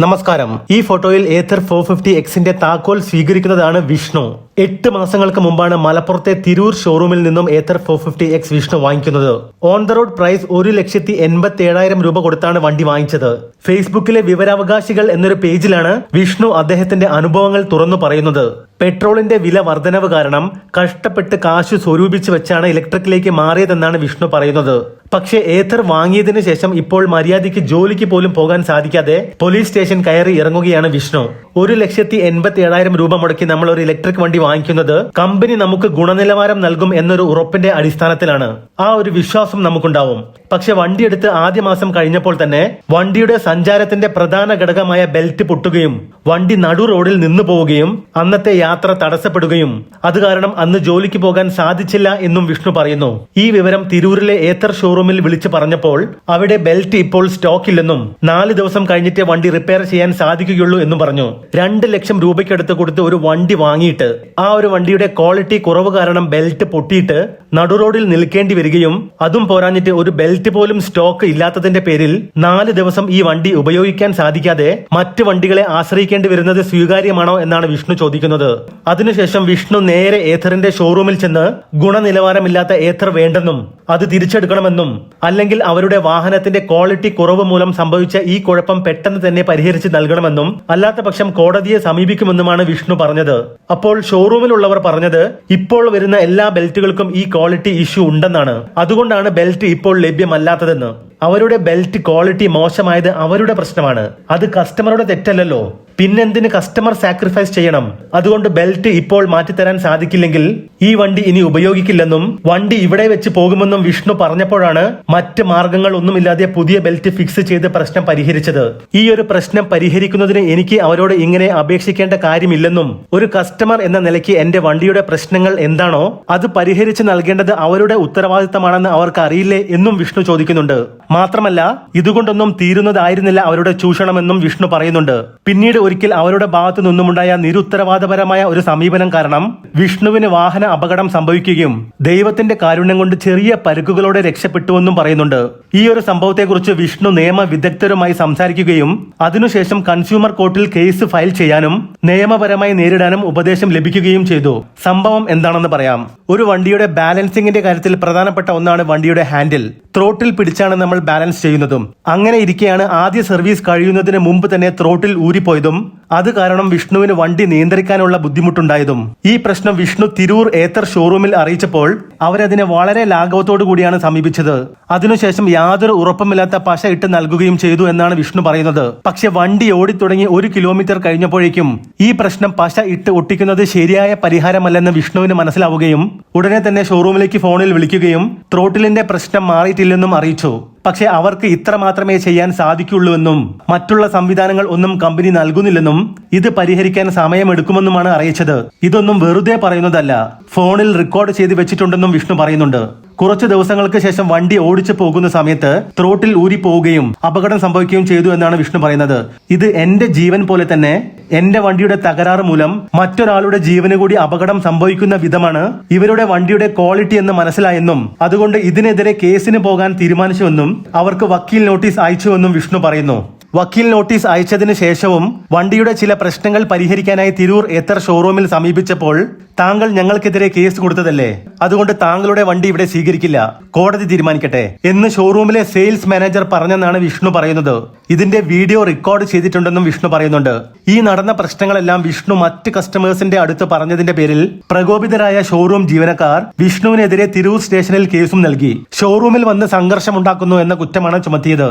നമസ്കാരം. ഈ ഫോട്ടോയിൽ ഏത്തർ ഫോർ ഫിഫ്റ്റി എക്സിന്റെ താക്കോൽ സ്വീകരിക്കുന്നതാണ് വിഷ്ണു. എട്ട് മാസങ്ങൾക്ക് മുമ്പാണ് മലപ്പുറത്തെ തിരൂർ ഷോറൂമിൽ നിന്നും Ather four fifty X Vishnu വാങ്ങിക്കുന്നത്. ഓൺ ദ റോഡ് പ്രൈസ് ഒരു ലക്ഷത്തി എൺപത്തി ഏഴായിരം രൂപ കൊടുത്താണ് വണ്ടി വാങ്ങിച്ചത്. ഫേസ്ബുക്കിലെ വിവരാവകാശികൾ എന്നൊരു പേജിലാണ് വിഷ്ണു അദ്ദേഹത്തിന്റെ അനുഭവങ്ങൾ തുറന്നു പറയുന്നത്. പെട്രോളിന്റെ വില വർധനവ് കാരണം കഷ്ടപ്പെട്ട് കാശ് സ്വരൂപിച്ച് വെച്ചാണ് ഇലക്ട്രിക്കിലേക്ക് മാറിയതെന്നാണ് വിഷ്ണു പറയുന്നത്. പക്ഷേ ഏത്തർ വാങ്ങിയതിനു ശേഷം ഇപ്പോൾ മര്യാദയ്ക്ക് ജോലിക്ക് പോലും പോകാൻ സാധിക്കാതെ പോലീസ് സ്റ്റേഷൻ കയറി ഇറങ്ങുകയാണ് വിഷ്ണു. ഒരു ലക്ഷത്തി എൺപത്തി ഏഴായിരം രൂപ മുടക്കി നമ്മൾ ഒരു ഇലക്ട്രിക് വണ്ടി വാങ്ങിക്കുന്നത് കമ്പനി നമുക്ക് ഗുണനിലവാരം നൽകും എന്നൊരു ഉറപ്പിന്റെ അടിസ്ഥാനത്തിലാണ്. ആ ഒരു വിശ്വാസം നമുക്കുണ്ടാവും. പക്ഷെ വണ്ടിയെടുത്ത് ആദ്യ മാസം കഴിഞ്ഞപ്പോൾ തന്നെ വണ്ടിയുടെ സഞ്ചാരത്തിന്റെ പ്രധാന ഘടകമായ ബെൽറ്റ് പൊട്ടുകയും വണ്ടി നടു റോഡിൽ നിന്നു പോവുകയും അന്നത്തെ യാത്ര തടസ്സപ്പെടുകയും. അത് കാരണം അന്ന് ജോലിക്ക് പോകാൻ സാധിച്ചില്ല എന്നും വിഷ്ണു പറയുന്നു. ഈ വിവരം തിരൂരിലെ ഏത്തർ ഷോറൂമിൽ വിളിച്ചു പറഞ്ഞപ്പോൾ അവിടെ ബെൽറ്റ് ഇപ്പോൾ സ്റ്റോക്ക് ഇല്ലെന്നും നാല് ദിവസം കഴിഞ്ഞിട്ടേ വണ്ടി റിപ്പയർ ചെയ്യാൻ സാധിക്കുകയുള്ളൂ എന്നും പറഞ്ഞു. രണ്ട് ലക്ഷം രൂപയ്ക്കടുത്ത് കൊടുത്ത് ഒരു വണ്ടി വാങ്ങിയിട്ട് ആ ഒരു വണ്ടിയുടെ ക്വാളിറ്റി കുറവ് കാരണം ബെൽറ്റ് പൊട്ടിയിട്ട് നടുറോഡിൽ നിൽക്കേണ്ടി വരികയും അതും പോരാഞ്ഞിട്ട് ഒരു ബെൽറ്റ് പോലും സ്റ്റോക്ക് ഇല്ലാത്തതിന്റെ പേരിൽ നാല് ദിവസം ഈ വണ്ടി ഉപയോഗിക്കാൻ സാധിക്കാതെ മറ്റ് വണ്ടികളെ ആശ്രയിക്കേണ്ടി വരുന്നത് സ്വീകാര്യമാണോ എന്നാണ് വിഷ്ണു ചോദിക്കുന്നത്. അതിനുശേഷം വിഷ്ണു നേരെ ഏഥറിന്റെ ഷോറൂമിൽ ചെന്ന് ഗുണനിലവാരമില്ലാത്ത ഏഥർ വേണ്ടെന്നും അത് തിരിച്ചെടുക്കണമെന്നും അല്ലെങ്കിൽ അവരുടെ വാഹനത്തിന്റെ ക്വാളിറ്റി കുറവ് മൂലം സംഭവിച്ച ഈ കുഴപ്പം പെട്ടെന്ന് തന്നെ പരിഹരിച്ച് നൽകണമെന്നും അല്ലാത്ത പക്ഷം കോടതിയെ സമീപിക്കുമെന്നുമാണ് വിഷ്ണു പറഞ്ഞത്. അപ്പോൾ ഷോറൂമിലുള്ളവർ പറഞ്ഞത് ഇപ്പോൾ വരുന്ന എല്ലാ ബെൽറ്റുകൾക്കും ഈ ക്വാളിറ്റി ഇഷ്യൂ ഉണ്ടെന്നാണ്. അതുകൊണ്ടാണ് ബെൽറ്റ് ഇപ്പോൾ ലഭ്യമല്ലാത്തതെന്ന്. അവരുടെ ബെൽറ്റ് ക്വാളിറ്റി മോശമായത് അവരുടെ പ്രശ്നമാണ്. അത് കസ്റ്റമറുടെ തെറ്റല്ലല്ലോ. പിന്നെന്തിന് കസ്റ്റമർ സാക്രിഫൈസ് ചെയ്യണം? അതുകൊണ്ട് ബെൽറ്റ് ഇപ്പോൾ മാറ്റിത്തരാൻ സാധിക്കില്ലെങ്കിൽ ഈ വണ്ടി ഇനി ഉപയോഗിക്കില്ലെന്നും വണ്ടി ഇവിടെ വെച്ച് പോകുമെന്നും വിഷ്ണു പറഞ്ഞപ്പോഴാണ് മറ്റ് മാർഗങ്ങൾ ഒന്നുമില്ലാതെ പുതിയ ബെൽറ്റ് ഫിക്സ് ചെയ്ത് പ്രശ്നം പരിഹരിച്ചത്. ഈ ഒരു പ്രശ്നം പരിഹരിക്കുന്നതിന് എനിക്ക് അവരോട് ഇങ്ങനെ അപേക്ഷിക്കേണ്ട കാര്യമില്ലെന്നും ഒരു കസ്റ്റമർ എന്ന നിലയ്ക്ക് എന്റെ വണ്ടിയുടെ പ്രശ്നങ്ങൾ എന്താണോ അത് പരിഹരിച്ച് നൽകേണ്ടത് അവരുടെ ഉത്തരവാദിത്തമാണെന്ന് അവർക്ക് അറിയില്ലേ എന്നും വിഷ്ണു ചോദിക്കുന്നുണ്ട്. മാത്രമല്ല ഇതുകൊണ്ടൊന്നും തീരുന്നതായിരുന്നില്ല അവരുടെ ചൂഷണമെന്നും വിഷ്ണു പറയുന്നുണ്ട്. പിന്നീട് ഒരിക്കൽ അവരുടെ ഭാഗത്തു നിന്നുമുണ്ടായ നിരുത്തരവാദപരമായ ഒരു സമീപനം കാരണം വിഷ്ണുവിന് വാഹന അപകടം സംഭവിക്കുകയും ദൈവത്തിന്റെ കാരുണ്യം കൊണ്ട് ചെറിയ പരുക്കുകളോടെ രക്ഷപ്പെട്ടുവെന്നും പറയുന്നുണ്ട്. ഈ ഒരു സംഭവത്തെക്കുറിച്ച് വിഷ്ണു നിയമ വിദഗ്ധരുമായി സംസാരിക്കുകയും അതിനുശേഷം കൺസ്യൂമർ കോർട്ടിൽ കേസ് ഫയൽ ചെയ്യാനും നിയമപരമായി നേരിടാനും ഉപദേശം ലഭിക്കുകയും ചെയ്തു. സംഭവം എന്താണെന്ന് പറയാം. ഒരു വണ്ടിയുടെ ബാലൻസിംഗിന്റെ കാര്യത്തിൽ പ്രധാനപ്പെട്ട ഒന്നാണ് വണ്ടിയുടെ ഹാൻഡിൽ. ത്രോട്ടിൽ പിടിച്ചാണ് നമ്മൾ ബാലൻസ് ചെയ്യുന്നതും. അങ്ങനെ ഇരിക്കെയാണ് ആദ്യ സർവീസ് കഴിയുന്നതിന് മുമ്പ് തന്നെ ത്രോട്ടിൽ ഊരിപ്പോയതും അത് കാരണം വിഷ്ണുവിന് വണ്ടി നിയന്ത്രിക്കാനുള്ള ബുദ്ധിമുട്ടുണ്ടായതും. ഈ പ്രശ്നം വിഷ്ണു തിരൂർ ഏത്തർ ഷോറൂമിൽ അറിയിച്ചപ്പോൾ അവരതിനെ വളരെ ലാഘവത്തോടു കൂടിയാണ് സമീപിച്ചത്. അതിനുശേഷം യാതൊരു ഉറപ്പുമില്ലാത്ത പശ ഇട്ട് നൽകുകയും ചെയ്തു എന്നാണ് വിഷ്ണു പറയുന്നത്. പക്ഷെ വണ്ടി ഓടിത്തുടങ്ങി ഒരു കിലോമീറ്റർ കഴിഞ്ഞപ്പോഴേക്കും ഈ പ്രശ്നം പശ ഇട്ട് ഒട്ടിക്കുന്നത് ശരിയായ പരിഹാരമല്ലെന്ന് വിഷ്ണുവിന് മനസ്സിലാവുകയും ഉടനെ തന്നെ ഷോറൂമിലേക്ക് ഫോണിൽ വിളിക്കുകയും ത്രോട്ടിലിന്റെ പ്രശ്നം മാറിയിട്ടില്ലെന്നും അറിയിച്ചു. പക്ഷേ അവർക്ക് ഇത്ര മാത്രമേ ചെയ്യാൻ സാധിക്കുള്ളൂവെന്നും മറ്റുള്ള സംവിധാനങ്ങൾ ഒന്നും കമ്പനി നൽകുന്നില്ലെന്നും ഇത് പരിഹരിക്കാൻ സമയമെടുക്കുമെന്നുമാണ് അറിയിച്ചത്. ഇതൊന്നും വെറുതെ പറയുന്നതല്ല. ഫോണിൽ റെക്കോർഡ് ചെയ്ത് വെച്ചിട്ടുണ്ടെന്നും വിഷ്ണു പറയുന്നുണ്ട്. കുറച്ചു ദിവസങ്ങൾക്ക് ശേഷം വണ്ടി ഓടിച്ചു പോകുന്ന സമയത്ത് ത്രോട്ടിൽ ഊരി പോവുകയും അപകടം സംഭവിക്കുകയും ചെയ്തു എന്നാണ് വിഷ്ണു പറയുന്നത്. ഇത് എന്റെ ജീവൻ പോലെ തന്നെ എന്റെ വണ്ടിയുടെ തകരാറ് മൂലം മറ്റൊരാളുടെ ജീവന് കൂടി അപകടം സംഭവിക്കുന്ന വിധമാണ് ഇവരുടെ വണ്ടിയുടെ ക്വാളിറ്റി എന്ന് മനസ്സിലായെന്നും അതുകൊണ്ട് ഇതിനെതിരെ കേസിന് പോകാൻ തീരുമാനിച്ചുവെന്നും അവർക്ക് വക്കീൽ നോട്ടീസ് അയച്ചുവെന്നും വിഷ്ണു പറയുന്നു. വക്കീൽ നോട്ടീസ് അയച്ചതിന് ശേഷവും വണ്ടിയുടെ ചില പ്രശ്നങ്ങൾ പരിഹരിക്കാനായി തിരൂർ എത്തർ ഷോറൂമിൽ സമീപിച്ചപ്പോൾ താങ്കൾ ഞങ്ങൾക്കെതിരെ കേസ് കൊടുത്തതല്ലേ? അതുകൊണ്ട് താങ്കളുടെ വണ്ടി ഇവിടെ സ്വീകരിക്കില്ല. കോടതി തീരുമാനിക്കട്ടെ. എന്ന് ഷോറൂമിലെ സെയിൽസ് മാനേജർ പറഞ്ഞെന്നാണ് വിഷ്ണു പറയുന്നത്. ഇതിന്റെ വീഡിയോ റെക്കോർഡ് ചെയ്തിട്ടുണ്ടെന്നും വിഷ്ണു പറയുന്നുണ്ട്. ഈ നടന്ന പ്രശ്നങ്ങളെല്ലാം വിഷ്ണു മറ്റ് കസ്റ്റമേഴ്സിന്റെ അടുത്ത് പറഞ്ഞതിന്റെ പേരിൽ പ്രകോപിതരായ ഷോറൂം ജീവനക്കാർ വിഷ്ണുവിനെതിരെ തിരൂർ സ്റ്റേഷനിൽ കേസും നൽകി. ഷോറൂമിൽ വന്ന് സംഘർഷമുണ്ടാക്കുന്നു എന്ന കുറ്റമാണ് ചുമത്തിയത്.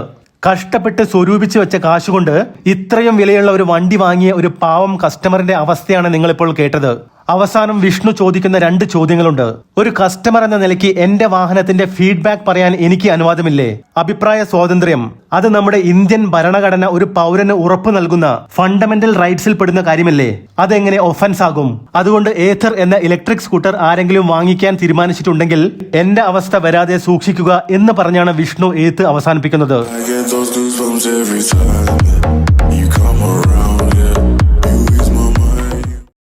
കഷ്ടപ്പെട്ട് സ്വരൂപിച്ച് വെച്ച കാശുകൊണ്ട് ഇത്രയും വിലയുള്ള ഒരു വണ്ടി വാങ്ങിയ ഒരു പാവം കസ്റ്റമറിന്റെ അവസ്ഥയാണ് നിങ്ങളിപ്പോൾ കേട്ടത്. അവസാനം വിഷ്ണു ചോദിക്കുന്ന രണ്ട് ചോദ്യങ്ങളുണ്ട്. ഒരു കസ്റ്റമർ എന്ന നിലയ്ക്ക് എന്റെ വാഹനത്തിന്റെ ഫീഡ്ബാക്ക് പറയാൻ എനിക്ക് അനുവാദമില്ലേ? അഭിപ്രായ സ്വാതന്ത്ര്യം. അത് നമ്മുടെ ഇന്ത്യൻ ഭരണഘടന ഒരു പൗരന് ഉറപ്പു നൽകുന്ന ഫണ്ടമെന്റൽ റൈറ്റ്സിൽ പെടുന്ന കാര്യമല്ലേ? അതെങ്ങനെ ഒഫൻസ് ആകും? അതുകൊണ്ട് ഏഥർ എന്ന ഇലക്ട്രിക് സ്കൂട്ടർ ആരെങ്കിലും വാങ്ങിക്കാൻ തീരുമാനിച്ചിട്ടുണ്ടെങ്കിൽ എന്റെ അവസ്ഥ വരാതെ സൂക്ഷിക്കുക എന്ന് പറഞ്ഞാണ് വിഷ്ണു ഏത്ത് അവസാനിപ്പിക്കുന്നത്.